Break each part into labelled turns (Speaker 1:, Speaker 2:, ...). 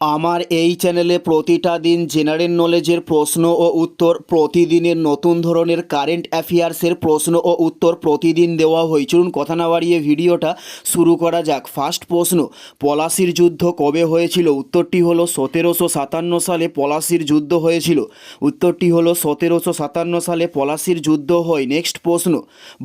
Speaker 1: আমার এই চ্যানেলে প্রতিটা দিন জেনারেল নলেজের প্রশ্ন ও উত্তর, প্রতিদিনের নতুন ধরনের কারেন্ট অ্যাফেয়ার্সের প্রশ্ন ও উত্তর প্রতিদিন দেওয়া হয়। চলুন কথা না বাড়িয়ে ভিডিওটা শুরু করা যাক। ফার্স্ট প্রশ্ন, পলাশির যুদ্ধ কবে হয়েছিল? উত্তরটি হলো সতেরোশো সাতান্ন সালে পলাশির যুদ্ধ হয়েছিল। উত্তরটি হলো সতেরোশো সাতান্ন সালে পলাশির যুদ্ধ হয়। নেক্সট প্রশ্ন,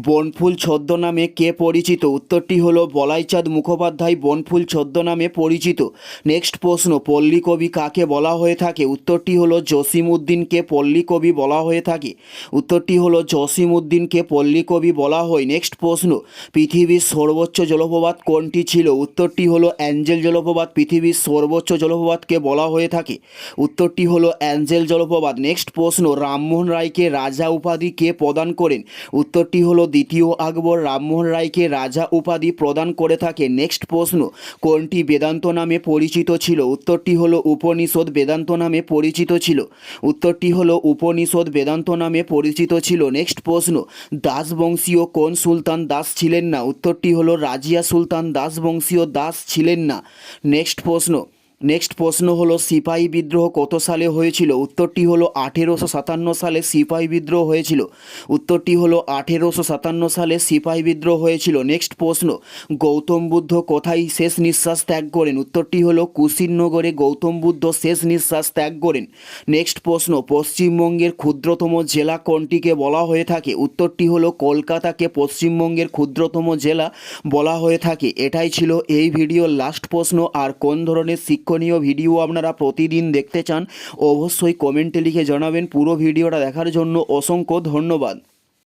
Speaker 1: বনফুল ছদ্মনামে কে পরিচিত? উত্তরটি হলো বলাইচাঁদ মুখোপাধ্যায় বনফুল ছদ্ম নামে পরিচিত। নেক্সট প্রশ্ন পল্লী কবি কাকে বলা হয়ে থাকে? উত্তরটি হলো জসিম উদ্দিনকে পল্লী কবি বলা হয়ে থাকে। উত্তরটি হলো জসিম উদ্দিনকে পল্লী কবি বলা হয়। নেক্সট প্রশ্ন, পৃথিবীর সর্বোচ্চ জলপ্রপাত কোনটি ছিল? উত্তরটি হলো অ্যাঞ্জেল জলপ্রপাত, পৃথিবীর সর্বোচ্চ জলপ্রপাতকে বলা হয়ে থাকে। উত্তরটি হলো অ্যাঞ্জেল জলপ্রপাত। নেক্সট প্রশ্ন, রামমোহন রায়কে রাজা উপাধি কে প্রদান করেন? উত্তরটি হলো দ্বিতীয় আকবর রামমোহন রায়কে রাজা উপাধি প্রদান করে থাকে। নেক্সট প্রশ্ন, কোনটি বেদান্ত নামে পরিচিত ছিল? উত্তরটি হলো উপনিষদ বেদান্ত নামে পরিচিত ছিল। উত্তরটি হলো উপনিষদ বেদান্ত নামে পরিচিত ছিল। নেক্সট প্রশ্ন, দাসবংশীয় কোন সুলতান দাস ছিলেন না? উত্তরটি হলো রাজিয়া সুলতান দাসবংশীয় দাস ছিলেন না। নেক্সট প্রশ্ন নেক্সট প্রশ্ন হলো, সিপাহী বিদ্রোহ কত সালে হয়েছিল? উত্তরটি হলো, আঠেরোশো সাতান্ন সালে সিপাহী বিদ্রোহ হয়েছিল। উত্তরটি হলো, আঠেরোশো সাতান্ন সালে সিপাহী বিদ্রোহ হয়েছিল। নেক্সট প্রশ্ন, গৌতম বুদ্ধ কোথায় শেষ নিঃশ্বাস ত্যাগ করেন? উত্তরটি হলো কুশিনগরে গৌতম বুদ্ধ শেষ নিঃশ্বাস ত্যাগ করেন। নেক্সট প্রশ্ন, পশ্চিমবঙ্গের ক্ষুদ্রতম জেলা কোনটিকে বলা হয়ে থাকে? উত্তরটি হলো, কলকাতাকে পশ্চিমবঙ্গের ক্ষুদ্রতম জেলা বলা হয়ে থাকে। এটাই ছিল এই ভিডিওর লাস্ট প্রশ্ন, আর কোন ধরনের শিক্ষণীয় ভিডিও আপনারা প্রতিদিন দেখতে চান, অবশ্যই কমেন্টে লিখে জানাবেন। পুরো ভিডিওটা দেখার জন্য অসংখ্য ধন্যবাদ।